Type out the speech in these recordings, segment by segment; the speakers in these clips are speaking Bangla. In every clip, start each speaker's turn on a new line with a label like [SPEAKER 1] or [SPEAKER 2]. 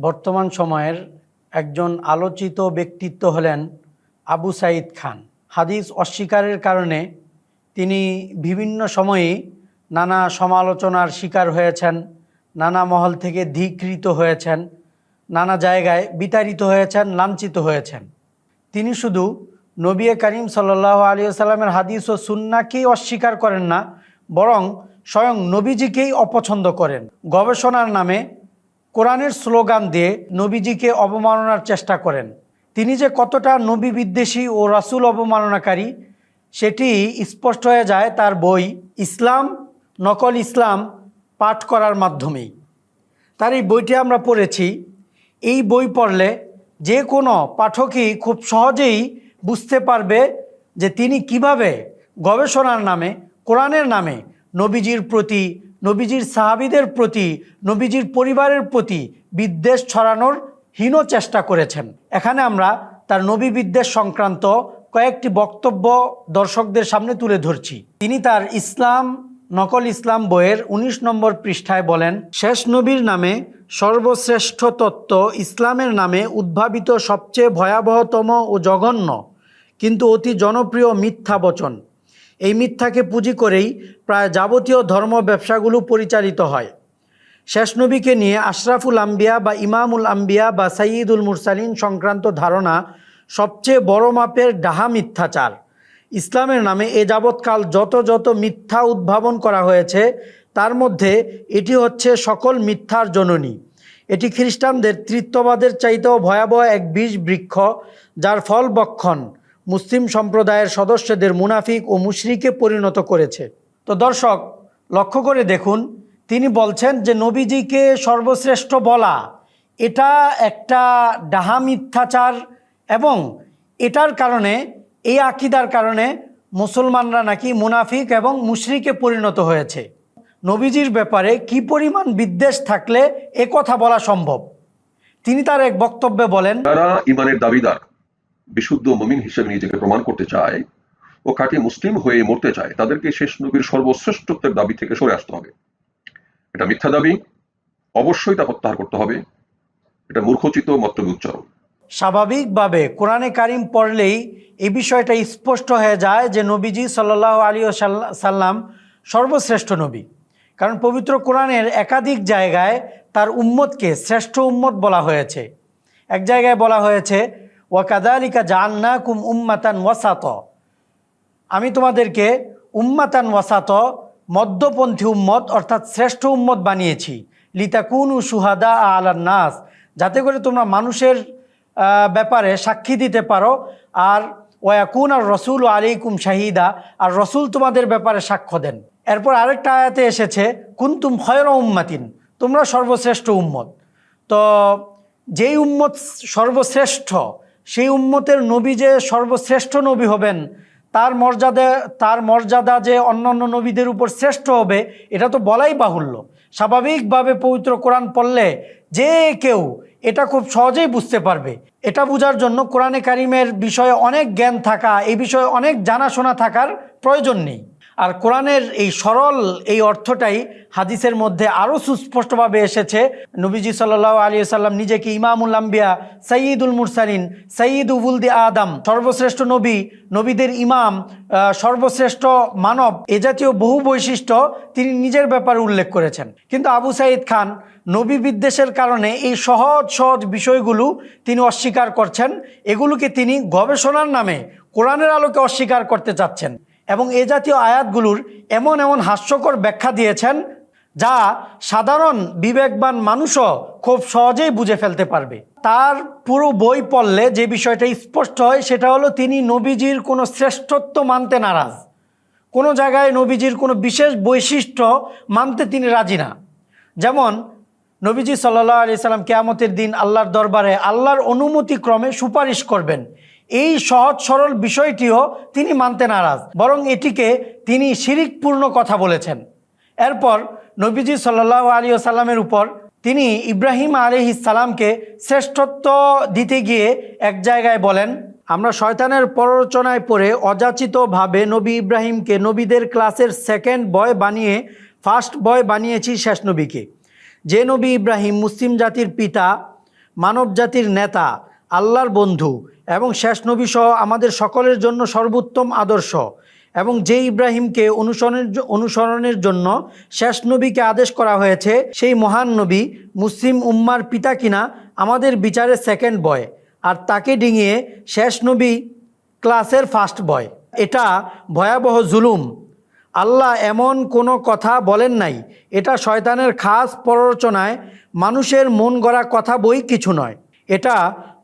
[SPEAKER 1] বর্তমান সময়ের একজন আলোচিত ব্যক্তিত্ব হলেন আবু সাইদ খান। হাদিস অস্বীকারের কারণে তিনি বিভিন্ন সময়েই নানা সমালোচনার শিকার হয়েছেন, নানা মহল থেকে ধিকৃত হয়েছেন, নানা জায়গায় বিতাড়িত হয়েছেন, লাঞ্ছিত হয়েছেন। তিনি শুধু নবী করিম সাল্লাহ আলী সাল্লামের হাদিস ও সুন্নাকেই অস্বীকার করেন না, বরং স্বয়ং নবীজিকেই অপছন্দ করেন। গবেষণার নামে কোরআনের স্লোগান দিয়ে নবীজিকে অবমাননার চেষ্টা করেন। তিনি যে কতটা নবী বিদ্বেষী ও রাসূল অবমাননাকারী, সেটি স্পষ্ট হয়ে যায় তার বই ইসলাম, নকল ইসলাম পাঠ করার মাধ্যমেই। তার এই বইটি আমরা পড়েছি। এই বই পড়লে যে কোনো পাঠকই খুব সহজেই বুঝতে পারবে যে তিনি কীভাবে গবেষণার নামে, কোরআনের নামে নবীজির প্রতি নবীজির সাহাবিদের প্রতি, নবীজির পরিবারের প্রতি বিদ্বেষ ছড়ানোর হীন চেষ্টা করেছেন। এখানে আমরা তার নবী বিদ্বেষ সংক্রান্ত কয়েকটি বক্তব্য দর্শকদের সামনে তুলে ধরছি। তিনি তার ইসলাম, নকল ইসলাম বইয়ের ১৯ নম্বর পৃষ্ঠায় বলেন, শেষ নবীর নামে সর্বশ্রেষ্ঠ তত্ত্ব ইসলামের নামে উদ্ভাবিত সবচেয়ে ভয়াবহতম ও জঘন্য, কিন্তু অতি জনপ্রিয় মিথ্যা বচন। এই মিথ্যাকে পুঁজি করেই প্রায় যাবতীয় ধর্ম ব্যবসাগুলো পরিচালিত হয়। শেষ নবীকে নিয়ে আশরাফুল আম্বিয়া বা ইমামুল আম্বিয়া বা সাইয়দুল মুরসালিন সংক্রান্ত ধারণা সবচেয়ে বড় মাপের ডাহা মিথ্যাচার। ইসলামের নামে এ যাবৎকাল যত যত মিথ্যা উদ্ভাবন করা হয়েছে, তার মধ্যে এটি হচ্ছে সকল মিথ্যার জননী। এটি খ্রিস্টানদের তৃত্ববাদের চাইতেও ভয়াবহ এক বিষ বৃক্ষ, যার ফল বক্ষণ। মুসলিম সম্প্রদায়ের সদস্যদের মুনাফিক ও মুশরিকে পরিণত করেছে। তো দর্শক, লক্ষ্য করে দেখুন, তিনি বলছেন যে নবীজিকে সর্বশ্রেষ্ঠ বলা, এটা একটা ডাহা মিথ্যাচার এবং এটার কারণে, এই আকিদার কারণে মুসলমানরা নাকি মুনাফিক এবং মুশরিকে পরিণত হয়েছে। নবীজির ব্যাপারে কি পরিমাণ বিদ্বেষ থাকলে এ কথা বলা সম্ভব? তিনি তার এক বক্তব্যে বলেন
[SPEAKER 2] যারা ইমানের দাবিদার। বিশুদ্ধ মমিন হিসেবে নিজেকে প্রমাণ করতে চায় ও খাঁটি মুসলিম হয়ে মরতে চায়, তাদেরকে শেষ নবীর সর্বশ্রেষ্ঠত্বের দাবি থেকে সরে আসতে হবে। এটা মিথ্যা দাবি, অবশ্যই তা প্রত্যাহার করতে হবে। এটা মূর্খচিত মন্তব্য উচ্চারণ।
[SPEAKER 1] স্বাভাবিকভাবে কোরআনে কারিম পড়লেই এই বিষয়টা স্পষ্ট হয়ে যায় যে নবীজি সাল্লাহ আলী ও সাল্লাম সর্বশ্রেষ্ঠ নবী। কারণ পবিত্র কোরআনের একাধিক জায়গায় তার উম্মতকে শ্রেষ্ঠ উম্মত বলা হয়েছে। এক জায়গায় বলা হয়েছে ওয়াকাদালিকা জান্না কুম উম্মাতান ওয়াসাত। আমি তোমাদেরকে উম্মাতান ওয়াসাত, মধ্যপন্থী উম্মত অর্থাৎ শ্রেষ্ঠ উম্মত বানিয়েছি। লিতাকুন সুহাদা আলার নাস, যাতে করে তোমরা মানুষের ব্যাপারে সাক্ষী দিতে পারো। আর ওয়াকুন আর রসুল ও আলাইকুম শাহিদা, আর রসুল তোমাদের ব্যাপারে সাক্ষ্য দেন। এরপর আরেকটা আয়াতে এসেছে, কুন্তুম খয়র উম্মাতিন, তোমরা সর্বশ্রেষ্ঠ উম্মত। তো যেই উম্মত সর্বশ্রেষ্ঠ সেই উম্মতের নবী যে সর্বশ্রেষ্ঠ নবী হবেন, তার মর্যাদা তার মর্যাদা যে অন্যান্য নবীদের উপর শ্রেষ্ঠ হবে, এটা তো বলাই বাহুল্য। স্বাভাবিকভাবে পবিত্র কোরআন পড়লে যে কেউ এটা খুব সহজেই বুঝতে পারবে। এটা বোঝার জন্য কোরআনে কারিমের বিষয়ে অনেক জ্ঞান থাকা, এই বিষয়ে অনেক জানাশোনা থাকার প্রয়োজন নেই। আর কোরআনের এই সরল এই অর্থটাই হাদিসের মধ্যে আরও সুস্পষ্টভাবে এসেছে। নবীজি সাল্লাহ আলী সাল্লাম নিজেকে ইমামুল আম্বিয়া সঈদুল মুরসালিন সঈদ উবুলদি আদম, সর্বশ্রেষ্ঠ নবী, নবীদের ইমাম সর্বশ্রেষ্ঠ মানব এ জাতীয় বহু বৈশিষ্ট্য তিনি নিজের ব্যাপারে উল্লেখ করেছেন। কিন্তু আবু সাঈদ খান নবী বিদ্বেষের কারণে এই সহজ সহজ বিষয়গুলো তিনি অস্বীকার করছেন। এগুলোকে তিনি গবেষণার নামে কোরআনের আলোকে অস্বীকার করতে চাচ্ছেন। এবং এ জাতীয় আয়াতগুলোর এমন এমন হাস্যকর ব্যাখ্যা দিয়েছেন যা সাধারণ বিবেকবান মানুষও খুব সহজেই বুঝে ফেলতে পারবে। তার পুরো বই পড়লে যে বিষয়টা স্পষ্ট হয় সেটা হলো তিনি নবীজির কোনো শ্রেষ্ঠত্ব মানতে নারাজ। কোনো জায়গায় নবীজির কোনো বিশেষ বৈশিষ্ট্য মানতে তিনি রাজি না। যেমন নবীজি সাল্লাহ আলি সাল্লাম কেয়ামতের দিন আল্লাহর দরবারে আল্লাহর অনুমতি ক্রমে সুপারিশ করবেন এই সহজ সরল বিষয়টিও তিনি মানতে নারাজ, বরং এটিকে তিনি শিরিকপূর্ণ কথা বলেছেন। এরপর নবীজি সাল্লাহ আলী সাল্লামের উপর তিনি ইব্রাহিম আলহি সালামকে শ্রেষ্ঠত্ব দিতে গিয়ে এক জায়গায় বলেন, আমরা শয়তানের প্ররোচনায় পড়ে অযাচিতভাবে নবী ইব্রাহিমকে নবীদের ক্লাসের সেকেন্ড বয় বানিয়ে, ফার্স্ট বয় বানিয়েছি শেষ নবীকে। যে নবী ইব্রাহিম মুসলিম জাতির পিতা মানবজাতির নেতা আল্লাহর বন্ধু এবং শেষ নবী সহ আমাদের সকলের জন্য সর্বোত্তম আদর্শ। এবং যে ইব্রাহিমকে অনুসরণের অনুসরণের জন্য শেষ নবীকে আদেশ করা হয়েছে, সেই মহান নবী মুসলিম উম্মার পিতা কিনা আমাদের বিচারে সেকেন্ড বয় আর তাকে ডিঙিয়ে শেষ নবী ক্লাসের ফার্স্ট বয় এটা ভয়াবহ জুলুম। আল্লাহ এমন কোনো কথা বলেন নাই। এটা শয়তানের খাস প্ররোচনায় মানুষের মন গড়া কথা বই কিছু নয়। এটা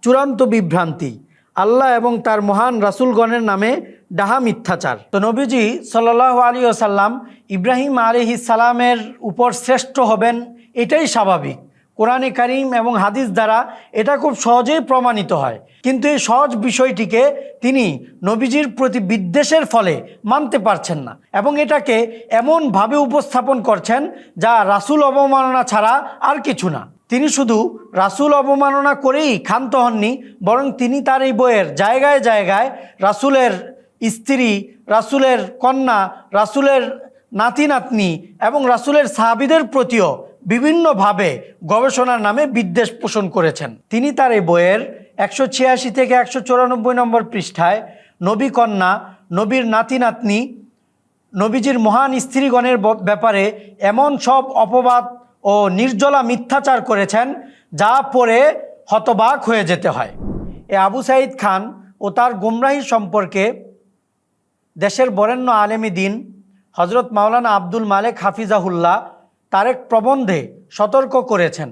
[SPEAKER 1] চূড়ান্ত বিভ্রান্তি। আল্লাহ এবং তার মহান রাসূলগণের নামে ডাহা মিথ্যাচার। তো নবীজি সাল্লাহ আলী ওসাল্লাম ইব্রাহিম আলিহি সালামের উপর শ্রেষ্ঠ হবেন, এটাই স্বাভাবিক। কোরআনে কারিম এবং হাদিস দ্বারা এটা খুব সহজেই প্রমাণিত হয়। কিন্তু এই সহজ বিষয়টিকে তিনি নবীজির প্রতি বিদ্বেষের ফলে মানতে পারছেন না এবং এটাকে এমনভাবে উপস্থাপন করছেন যা রাসূল অবমাননা ছাড়া আর কিছু না। তিনি শুধু রাসূল অবমাননা করেই ক্ষান্ত হননি, বরং তিনি তার এই বইয়ের জায়গায় জায়গায় রাসূলের স্ত্রী, রাসূলের কন্যা, রাসূলের নাতি নাতনি এবং রাসূলের সাহাবিদের প্রতিও বিভিন্নভাবে গবেষণার নামে বিদ্বেষ পোষণ করেছেন। তিনি তার এই বইয়ের একশো ছিয়াশি থেকে একশো চুরানব্বই নম্বর পৃষ্ঠায় নবী কন্যা, নবীর নাতি নাতনি নবীজির মহান স্ত্রীগণের ব্যাপারে এমন সব অপবাদ ও নির্জলা মিথ্যাচার করেছেন যা পড়ে হতবাক হয়ে যেতে হয়। এ আবু সাইদ খান ও তার গুমরাহি সম্পর্কে দেশের বরেণ্য আলেমী দিন হজরত মাওলানা আব্দুল মালেক হাফিজাহুল্লাহ তার এক প্রবন্ধে সতর্ক করেছেন।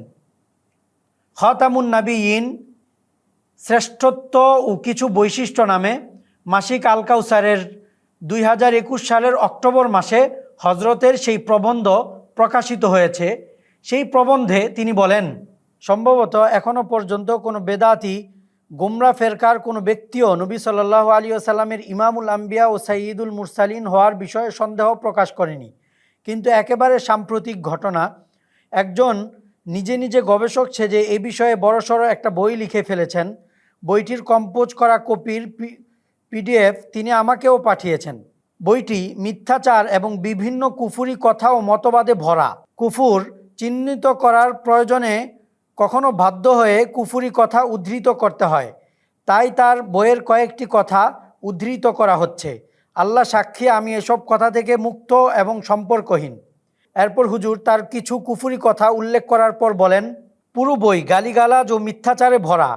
[SPEAKER 1] খতামুন নাবিয়িন, শ্রেষ্ঠত্ব ও কিছু বৈশিষ্ট্য নামে মাসিক আলকাউসারের দুই হাজার একুশ সালের অক্টোবর মাসে হজরতের সেই প্রবন্ধ প্রকাশিত হয়েছে। সেই প্রবন্ধে তিনি বলেন, সম্ভবত এখনও পর্যন্ত কোনো বেদাতি, গোমরা ফেরকার কোনো ব্যক্তিও নবী সাল্লাহ আলী সাল্লামের ইমামুল আম্বিয়া ও সাইয়দুল মুরসালিন হওয়ার বিষয়ে সন্দেহ প্রকাশ করেনি। কিন্তু একেবারে সাম্প্রতিক ঘটনা, একজন নিজে নিজে গবেষক সেজে এ বিষয়ে বড়সড় একটা বই লিখে ফেলেছেন। বইটির কম্পোজ করা কপির পিডিএফ তিনি আমাকেও পাঠিয়েছেন। বইটি মিথ্যাচার এবং বিভিন্ন কুফুরি কথা ও মতবাদে ভরা। কুফুর চিহ্নিত করার প্রয়োজনে কখনো বাধ্য হয়ে কুফুরি কথা উদ্ধৃত করতে হয়। তাই তার বইয়ের কয়েকটি কথা উদ্ধৃত করা হচ্ছে। আল্লাহ সাক্ষী, আমি এসব কথা থেকে মুক্ত এবং সম্পর্কহীন। এরপর হুজুর তার কিছু কুফুরি কথা উল্লেখ করার পর বলেন, পুরো বই গালিগালাজ ও মিথ্যাচারে ভরা।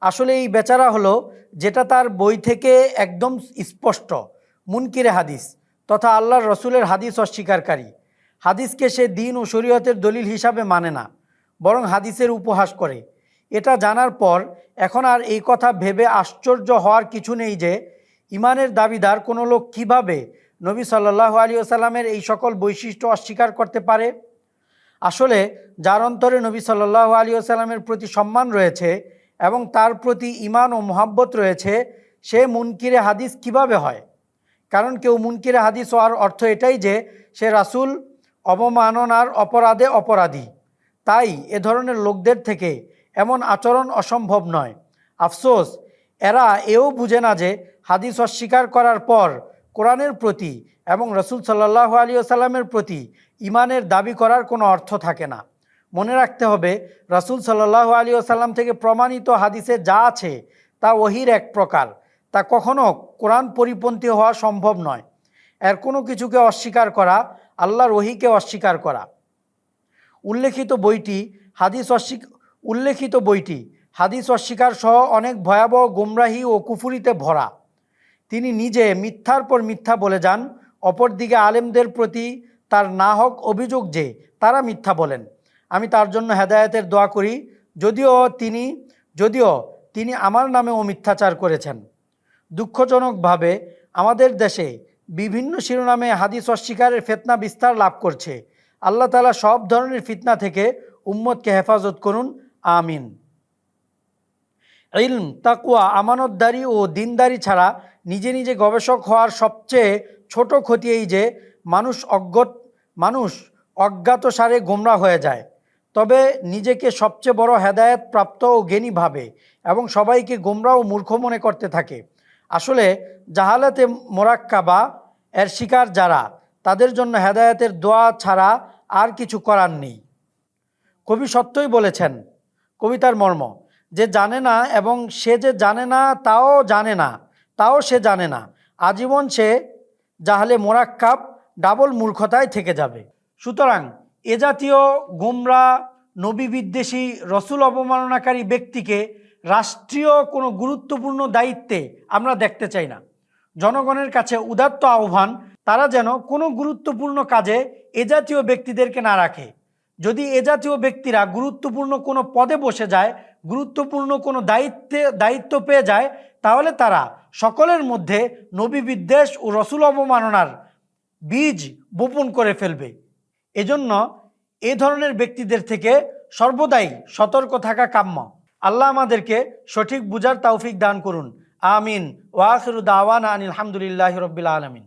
[SPEAKER 1] আসলে এই বেচারা হলো, যেটা তার বই থেকে একদম স্পষ্ট, মুনকিরে হাদিস, তথা আল্লাহর রসুলের হাদিস অস্বীকারী। হাদিসকে সে দিন ও শরীয়তের দলিল হিসাবে মানে না, বরং হাদিসের উপহাস করে। এটা জানার পর এখন আর এই কথা ভেবে আশ্চর্য হওয়ার কিছু নেই যে, ইমানের দাবিদার কোনো লোক কীভাবে নবী সাল্লাহ আলী আসাল্লামের এই সকল বৈশিষ্ট্য অস্বীকার করতে পারে? আসলে যার অন্তরে নবী সাল্লাহ আলী আসাল্লামের প্রতি সম্মান রয়েছে এবং তার প্রতি ইমান ও মোহাব্বত রয়েছে, সে মুনকিরে হাদিস কীভাবে হয়? কারণ কেউ মুনকিরে হাদিস হওয়ার অর্থ এটাই যে, সে রাসূল অবমাননার অপরাধে অপরাধী। তাই এ ধরনের লোকদের থেকে এমন আচরণ অসম্ভব নয়। আফসোস, এরা এও বুঝে না যে হাদিস অস্বীকার করার পর কোরআনের প্রতি এবং রসুল সাল্লাহ আলী আসাল্লামের প্রতি ইমানের দাবি করার কোনো অর্থ থাকে না। মনে রাখতে হবে, রসুল সাল্লাহ আলী আসাল্লাম থেকে প্রমাণিত হাদিসে যা আছে তা ওহির এক প্রকার। তা কখনো কোরআন পরিপন্থী হওয়া সম্ভব নয়। এর কোনো কিছুকে অস্বীকার করা আল্লাহর ওহিকে অস্বীকার করা। উল্লেখিত বইটি, হাদিস অস্বীক, উল্লেখিত বইটি, হাদিস অস্বীকার সহ অনেক ভয়াবহ, গুমরাহি ও কুফুরিতে ভরা। তিনি নিজে মিথ্যার পর মিথ্যা বলে যান, অপরদিকে আলেমদের প্রতি তার না হোক অভিযোগ যে তারা মিথ্যা বলেন। আমি তার জন্য হেদায়েতের দোয়া করি, যদিও তিনি যদিও তিনি আমার নামেও মিথ্যাচার করেছেন। দুঃখজনকভাবে আমাদের দেশে বিভিন্ন শিরোনামে হাদিস অস্বীকারের ফেতনা বিস্তার লাভ করছে। আল্লাহ তালা সব ধরনের ফিতনা থেকে উম্মতকে হেফাজত করুন। আমিন। ইলম তাকুয়া আমানতদারি ও দিনদারি ছাড়া নিজে নিজে গবেষক হওয়ার সবচেয়ে ছোট ক্ষতি এই যে, মানুষ অজ্ঞত, মানুষ অজ্ঞাত সারে গোমরা হয়ে যায়। তবে নিজেকে সবচেয়ে বড় হেদায়ত প্রাপ্ত ও জ্ঞানী ভাবে এবং সবাইকে গোমরা ও মূর্খ মনে করতে থাকে। আসলে জাহালাতে মোরাক্কাবা এর শিকার যারা, তাদের জন্য হেদায়েতের দোয়া ছাড়া আর কিছু করার নেই। কবি সত্যই বলেছেন, কবিতার মর্ম, যে জানে না এবং সে যে জানে না তাও জানে না, তাও সে জানে না, আজীবন সে জাহালে মোরাক্কাব ডাবল মূর্খতায় থেকে যাবে। সুতরাং এ জাতীয় গোমরা, নবী বিদ্বেষী, রসুল অবমাননাকারী ব্যক্তিকে রাষ্ট্রীয় কোনো গুরুত্বপূর্ণ দায়িত্বে আমরা দেখতে চাই না। জনগণের কাছে উদাত্ত আহ্বান, তারা যেন কোনো গুরুত্বপূর্ণ কাজে এ জাতীয় ব্যক্তিদেরকে না রাখে। যদি এ জাতীয় ব্যক্তিরা গুরুত্বপূর্ণ কোনো পদে বসে যায়, গুরুত্বপূর্ণ কোনো দায়িত্বে, দায়িত্ব পেয়ে যায়, তাহলে তারা সকলের মধ্যে নবী বিদ্বেষ ও রসুল অবমাননার বীজ বপন করে ফেলবে। এজন্য এ ধরনের ব্যক্তিদের থেকে সর্বদাই সতর্ক থাকা কাম্য। আল্লাহ আমাদেরকে সঠিক বুঝার তৌফিক দান করুন। আমিন। ওয়াখিরু দাওয়ানা আনিল হামদুলিল্লাহ রবিল আলমিন।